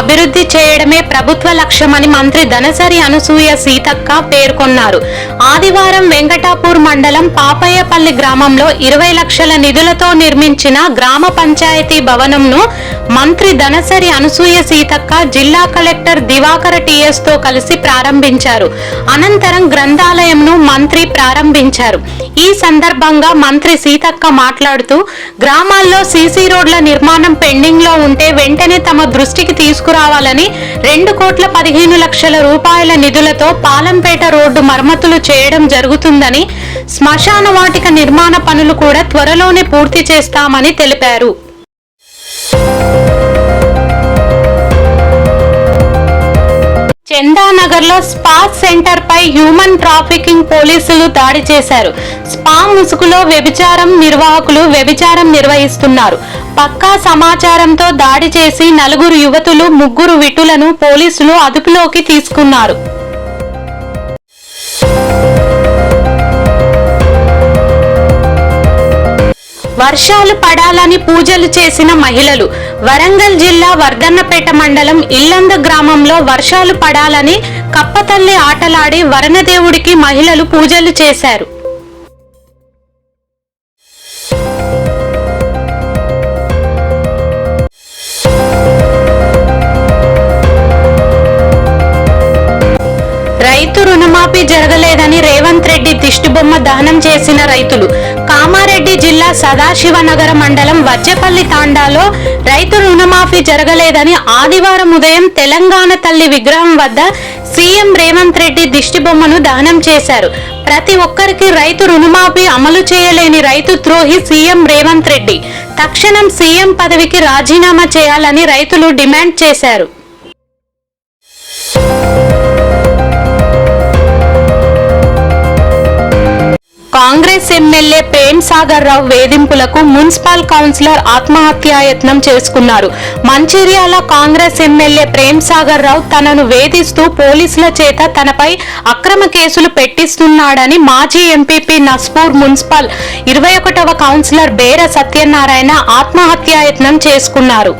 అభివృద్ధి చేయడమే ప్రభుత్వ లక్ష్యమని మంత్రి ధనసరి అనసూయ సీతక్క పేర్కొన్నారు. ఆదివారం వెంకటాపూర్ మండలం పాపయ్యపల్లి గ్రామంలో ఇరవై లక్షల నిధులతో నిర్మించిన గ్రామ పంచాయతీ భవనంను మంత్రి ధనసరి అనసూయ సీతక్క జిల్లా కలెక్టర్ దివాకర టిఎస్తో కలిసి ప్రారంభించారు. అనంతరం గ్రంథాలయంను మంత్రి ప్రారంభించారు. ఈ సందర్భంగా మంత్రి సీతక్క మాట్లాడుతూ గ్రామాల్లో సీసీ రోడ్ల నిర్మాణం పెండింగ్లో ఉంటే వెంటనే తమ దృష్టికి తీసుకురావాలని రెండు కోట్ల పదిహేను లక్షల రూపాయల నిధులతో పాలంపేట రోడ్డు మరమ్మతులు చేయడం జరుగుతుందని శ్మశాన వాటిక నిర్మాణ పనులు కూడా త్వరలోనే పూర్తి చేస్తామని తెలిపారు. చందానగర్లో స్పా సెంటర్ పై హ్యూమన్ ట్రాఫికింగ్ పోలీసులు దాడి చేశారు. స్పా ముసుగులో వ్యభిచారం నిర్వాహకులు వ్యభిచారం నిర్వహిస్తున్నారు. పక్కా సమాచారంతో దాడి చేసి నలుగురు యువతులు ముగ్గురు విటులను పోలీసులు అదుపులోకి తీసుకున్నారు. వర్షాలు పడాలని పూజలు చేసిన మహిళలు వరంగల్ జిల్లా వర్ధన్నపేట మండలం ఇల్లంద గ్రామంలో వర్షాలు పడాలని కప్పతల్లి ఆటలాడి వరణదేవుడికి మహిళలు పూజలు చేశారు. రుణమాఫీ జరగలేదని రేవంత్ రెడ్డి దిష్టిబొమ్మ దహనం చేసిన రైతులు. కామారెడ్డి జిల్లా సదాశివనగర మండలం వజ్జపల్లి తాండాలో రైతు రుణమాఫీ జరగలేదని ఆదివారం ఉదయం తెలంగాణ తల్లి విగ్రహం వద్ద సీఎం రేవంత్ రెడ్డి దిష్టిబొమ్మను దహనం చేశారు. ప్రతి ఒక్కరికి రైతు రుణమాఫీ అమలు చేయలేని రైతు ద్రోహి సీఎం రేవంత్ రెడ్డి. తక్షణం సీఎం పదవికి రాజీనామా చేయాలని రైతులు డిమాండ్ చేశారు. కాంగ్రెస్ ఎమ్మెల్యే ప్రేమ్ సాగర్ రావు వేధింపులకు మున్సిపల్ కౌన్సిలర్ ఆత్మహత్యాయత్నం చేసుకున్నారు. మంచిర్యాల కాంగ్రెస్ ఎమ్మెల్యే ప్రేమ్ సాగర్ రావు తనను వేధిస్తూ పోలీసుల చేత తనపై అక్రమ కేసులు పెట్టిస్తున్నాడని మాజీ ఎంపీపీ నస్పూర్ మున్సిపల్ ఇరవై ఒకటవ కౌన్సిలర్ బేర సత్యనారాయణ ఆత్మహత్యాయత్నం చేసుకున్నారు.